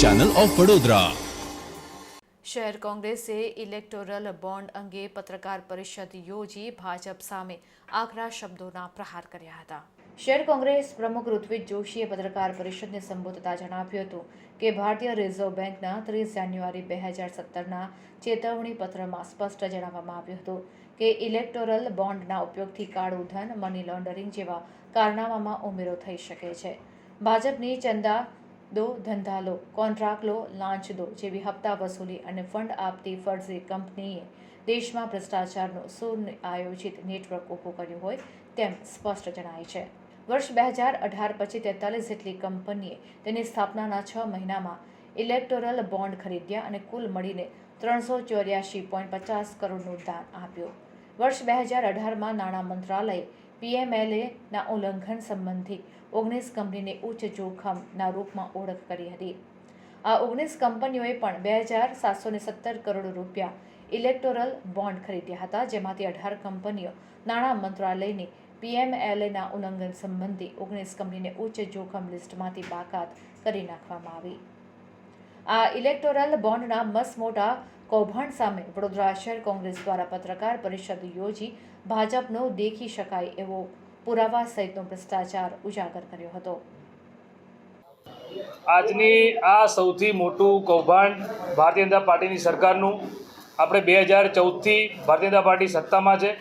Channel of Vadodara શહેર કોંગ્રેસે electoral bond અંગે પત્રકાર પરિષદ યોજી ભાજપ સામે આકરા શબ્દોના પ્રહાર કર્યા હતા. શહેર કોંગ્રેસ પ્રમુખ ઋત્વિજ જોશીએ પત્રકાર પરિષદને સંબોધતા જણાવ્યું હતું કે ભારતીય રિઝર્વ બેંકના ત્રીસ જાન્યુઆરી બે હજાર સત્તરના ચેતવણી પત્રમાં સ્પષ્ટ જણાવવામાં આવ્યું હતું કે ઇલેક્ટોરલ બોન્ડના ઉપયોગથી કાળું ધન, મની લોન્ડરિંગ જેવા કારનામામાં ઉમેરો થઈ શકે છે. ભાજપની ચંદા દો, ધંધા લો, કોન્ટ્રાક્ટ લો, લાંચ દો જેવી હપ્તા વસૂલી અને ફંડ આપતી ફરજી કંપનીએ દેશમાં ભ્રષ્ટાચારનું સુનિયોજિત નેટવર્ક ઊભું કર્યું હોય તેમ સ્પષ્ટ જણાય છે. વર્ષ બે હજાર અઢાર પછી તેતાલીસ જેટલી કંપનીએ તેની સ્થાપનાના છ મહિનામાં ઇલેક્ટોરલ બોન્ડ ખરીદ્યા અને કુલ મળીને ત્રણસો ચોર્યાસી પોઈન્ટ પચાસ કરોડનું દાન આપ્યું. વર્ષ બે હજાર અઢારમાં નાણાં મંત્રાલયે પીએમએલએના ઉલ્લંઘન સંબંધી ઓગણીસ કંપનીને ઉચ્ચ જોખમના રૂપમાં ઓળખ કરી હતી. આ ઓગણીસ કંપનીઓએ પણ બે હજાર સાતસો સત્તર કરોડ રૂપિયા ઇલેક્ટોરલ બોન્ડ ખરીદ્યા હતા, જેમાંથી અઢાર કંપનીઓ નાણાં મંત્રાલયની પીએમએલએના ઉલ્લંઘન સંબંધી ઓગણીસ કંપનીને ઉચ્ચ જોખમ લિસ્ટમાંથી બાકાત કરી નાખવામાં આવી. આ ઇલેક્ટોરલ બોન્ડના મસમોટા કૌભાંડ સામે વડોદરા શહેર કોંગ્રેસ દ્વારા પત્રકાર પરિષદ યોજી ભાજપનો દેખી શકાય એવો પુરાવા સહિતનો ભ્રષ્ટાચાર ઉજાગર કર્યો હતો. આજની આ સૌથી મોટું કૌભાંડ ભારતીય જનતા પાર્ટીની સરકારનું. આપણે બે હજાર ચૌદથી ભારતીય જનતા પાર્ટી સત્તામાં છે.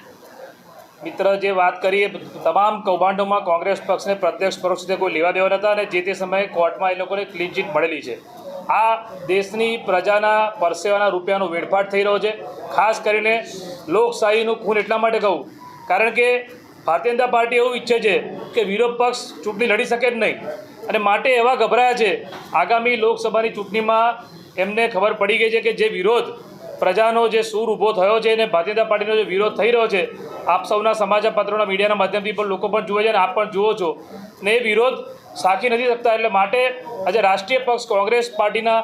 મિત્ર, જે વાત કરીએ, તમામ કૌભાંડોમાં કોંગ્રેસ પક્ષને પ્રત્યક્ષ પરોક્ષ રીતે કોઈ લેવા દેવા નહોતા અને જે તે સમયે કોર્ટમાં એ લોકોને ક્લીન ચીટ મળેલી છે. આ દેશની પ્રજાના પરસેવાના રૂપિયાનો વેડફાટ થઈ રહ્યો છે. ખાસ કરીને લોકશાહીનું ખૂન એટલા માટે કહું. કારણ કે ભારતીય જનતા પાર્ટી એવું ઈચ્છે છે કે વિરોધ પક્ષ ચૂંટણી લડી શકે જ નહીં. અને માટે એવા ગભરાયા છે, આગામી લોકસભાની ચૂંટણીમાં એમને ખબર પડી ગઈ છે કે જે વિરોધ પ્રજાનો જે સૂર ઊભો થયો છે અને ભારતીય જનતા પાર્ટીનો જે વિરોધ થઈ રહ્યો છે, આપ સૌના સમાચાર પત્રોના મીડિયાના માધ્યમથી પણ લોકો પણ જુએ છે અને આપ પણ જુઓ છો. ને એ વિરોધ સાખી નથી શકતા. એટલે માટે આજે રાષ્ટ્રીય પક્ષ કોંગ્રેસ પાર્ટીના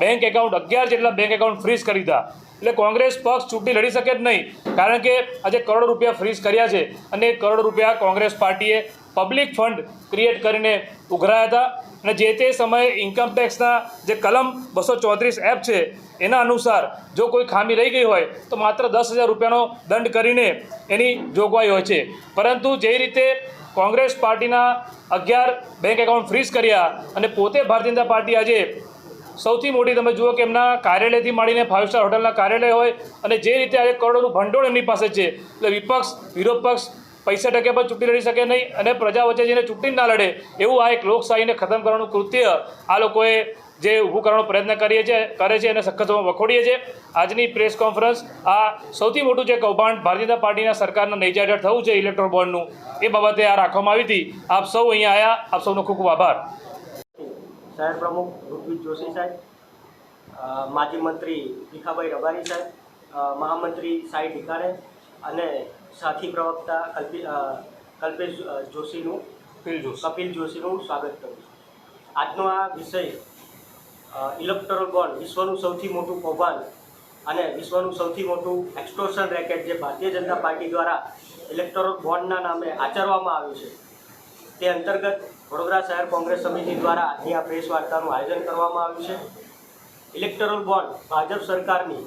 બેંક એકાઉન્ટ અગિયાર જેટલા બેંક એકાઉન્ટ ફ્રીઝ કરી દીધા. એટલે કોંગ્રેસ પક્ષ ચૂંટણી લડી શકે જ નહીં. કારણ કે આજે કરોડો રૂપિયા ફ્રીઝ કર્યા છે અને કરોડો રૂપિયા કોંગ્રેસ પાર્ટીએ પબ્લિક ફંડ ક્રિએટ કરીને ઉઘરાયા હતા. અને જે તે સમયે ઇન્કમટેક્સના જે કલમ બસો ચોત્રીસ એપ છે, એના અનુસાર જો કોઈ ખામી રહી ગઈ હોય, તો માત્ર દસ હજાર રૂપિયાનો દંડ કરીને એની જોગવાઈ હોય છે. પરંતુ જે રીતે કોંગ્રેસ પાર્ટીના અગિયાર બેંક એકાઉન્ટ ફ્રીઝ કર્યા અને પોતે ભારતીય જનતા પાર્ટી આજે સૌથી મોટી તમે જુઓ કે એમના કાર્યાલયથી માંડીને ફાઇવ સ્ટાર હોટલના કાર્યાલય હોય અને જે રીતે આજે કરોડોનું ભંડોળ એમની પાસે છે, એટલે વિપક્ષ, વિરોધ પક્ષ પૈસા ટકે પણ ચૂંટણી લડી શકે નહીં અને પ્રજા વચ્ચે જઈને ચૂંટણી ના લડે એવું આ એક લોકશાહીને ખતમ કરવાનું કૃત્ય આ લોકોએ જે ઊભું કરવાનો પ્રયત્ન કરીએ છીએ કરે છે એને સખતમાં વખોડીએ છીએ આજની પ્રેસ કોન્ફરન્સ આ સૌથી મોટું જે કૌભાંડ ભારતીય જનતા પાર્ટીના સરકારના નેજા હેઠળ થયું છે ઇલેક્ટ્રોલ બોન્ડનું એ બાબતે આ રાખવામાં આવી હતી. આપ સૌ અહીંયા આવ્યા આપ સૌનો ખૂબ ખૂબ આભાર. શહેર પ્રમુખ ઋત્વિજ જોશી સાહેબ માજી મંત્રી ભીખાભાઈ રબારી સાહેબ મહામંત્રી સાઈ ઢીકારે અને સાથી પ્રવક્તા કલ્પી કલ્પેશ જોશીનું ફીલ જોશ. કપિલ જોશીનું સ્વાગત કરું છું. આજનો આ વિષય ઇલેક્ટ્રોલ બોન્ડ વિશ્વનું સૌથી મોટું કૌભાંડ અને વિશ્વનું સૌથી મોટું એક્સટોર્શન રેકેટ જે ભારતીય જનતા પાર્ટી દ્વારા ઇલેક્ટોરલ બોન્ડના નામે આચરવામાં આવ્યું છે તે અંતર્ગત વડોદરા શહેર કોંગ્રેસ સમિતિ દ્વારા આજની આ પ્રેસ વાર્તાનું આયોજન કરવામાં આવ્યું છે. ઇલેક્ટોરલ બોન્ડ ભાજપ સરકારની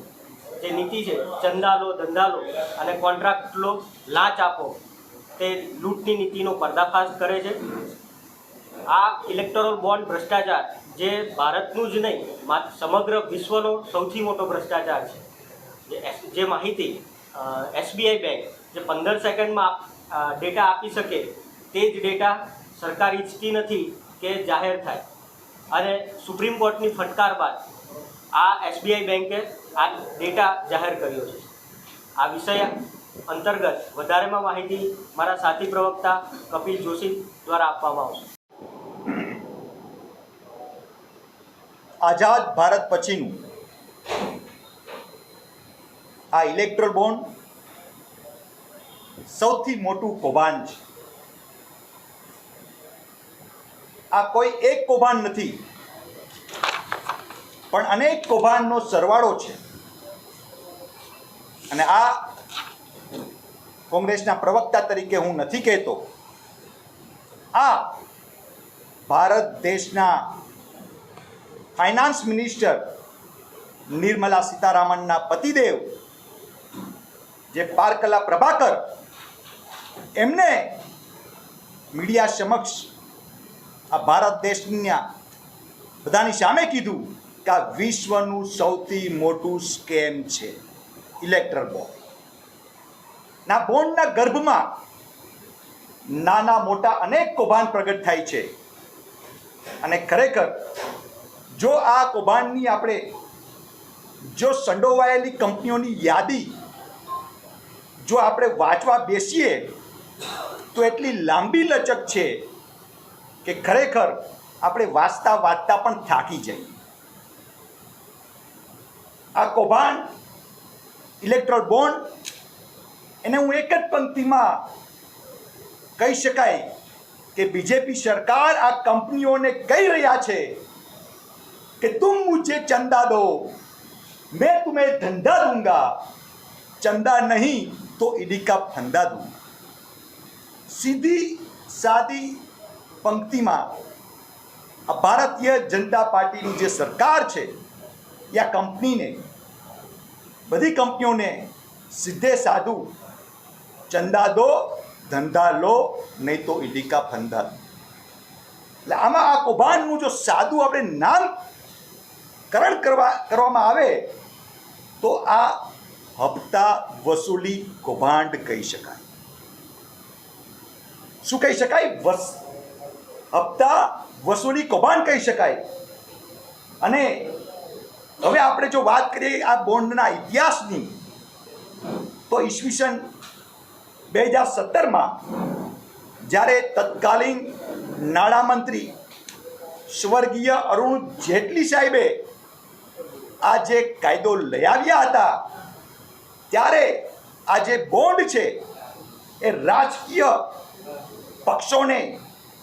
જે નીતિ છે ચંદા લો ધંધા લો અને કોન્ટ્રાક્ટ લો લાંચ આપો, તે લૂંટની નીતિનો પર્દાફાશ કરે છે. આ ઇલેક્ટોરલ બોન્ડ ભ્રષ્ટાચાર જે ભારતનું જ નહીં સમગ્ર વિશ્વનો સૌથી મોટો ભ્રષ્ટાચાર છે. જે માહિતી એસબીઆઈ બેંક જે પંદર સેકન્ડમાં ડેટા આપી શકે, તે જ ડેટા સરકાર ઈચ્છતી નથી કે જાહેર થાય. અને સુપ્રીમ કોર્ટની ફટકાર બાદ આ એસબીઆઈ બેંકે આ ડેટા જાહેર કર્યો છે. આ વિષય અંતર્ગત વધારેમાં માહિતી મારા સાથી પ્રવક્તા કપિલ જોશી દ્વારા આપવામાં આવશે. આઝાદ ભારત પછીનું આ ઇલેક્ટ્રોલ બોન્ડ સૌથી મોટું કૌભાંડ છે. આ કોઈ એક કૌભાંડ નથી. પણ અનેક કૌભાંડનો સરવાળો છે. અને આ કોંગ્રેસના પ્રવક્તા તરીકે હું નથી કહેતો. આ ભારત દેશના ફાઇનાન્સ મિનિસ્ટર નિર્મલા સીતારામનના પતિદેવ, જે પારકલા પ્રભાકર, એમને મીડિયા સમક્ષ આ ભારત દેશના બધાની સામે કીધું કે આ વિશ્વનું સૌથી મોટું સ્કેમ છે ઇલેક્ટ્રલ બોન્ડ. ના, બોન્ડના ગર્ભમાં નાના, મોટા, અનેક કૌભાંડ પ્રગટ થાય છે. અને ખરેખર, જો આ કૌભાંડની આપણે જો સંડોવાયેલી કંપનીઓની યાદી જો આપણે વાંચવા બેસીએ, તો એટલી લાંબી લચક છે કે ખરેખર આપણે વાંચતા વાંચતા પણ થાકી જઈએ. આ કૌભાંડ ઇલેક્ટ્રોલ બોન્ડ એને હું એક જ પંક્તિમાં કહી શકાય કે બીજેપી સરકાર આ કંપનીઓને કહી રહ્યા છે કે તું મુજે ચંદા દો, મેં તુમે ધંધા દૂંગા, ચંદા નહીં તો ઈડી કા ફંદા દૂંગા. સીધી સાદી પંક્તિમાં આ ભારતીય જનતા પાર્ટીની જે સરકાર છે, એ આ કંપનીને, બધી કંપનીઓને સીધે સાધું, ચંદા દો, ધંધા લો, નહીં તો ઇડિકા ફંધા એટલે આમાં આ કૌભાંડનું જો સાદું આપણે નામકરણ કરવા, કરવામાં આવે, તો આ હપ્તા વસૂલી કૌભાંડ કહી શકાય. શું કહી શકાય? વસ હપ્તા વસૂલી કૌભાંડ કહી શકાય. અને હવે આપણે જો વાત કરીએ આ બોન્ડના ઇતિહાસની, તો ઈસવીસન બે હજાર સત્તરમાં જ્યારે તત્કાલીન નાણામંત્રી સ્વર્ગીય અરુણ જેટલી સાહેબે આ જે કાયદો લઈ આવ્યા હતા, ત્યારે આ જે બોન્ડ છે, એ રાજકીય પક્ષોને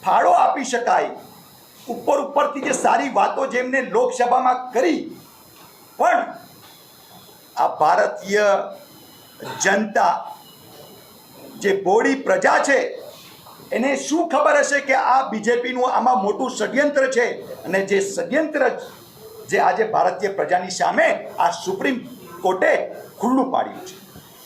ફાળો આપી શકાય. ઉપર ઉપરથી જે સારી વાતો જેમને લોકસભામાં કરી, પણ આ ભારતીય જનતા જે બોડી પ્રજા છે, એને શું ખબર હશે કે આ બીજેપીનું આમાં મોટું ષડયંત્ર છે? અને જે ષડયંત્ર જે આજે ભારતીય પ્રજાની સામે આ સુપ્રીમ કોર્ટે ખુલ્લું પાડ્યું છે.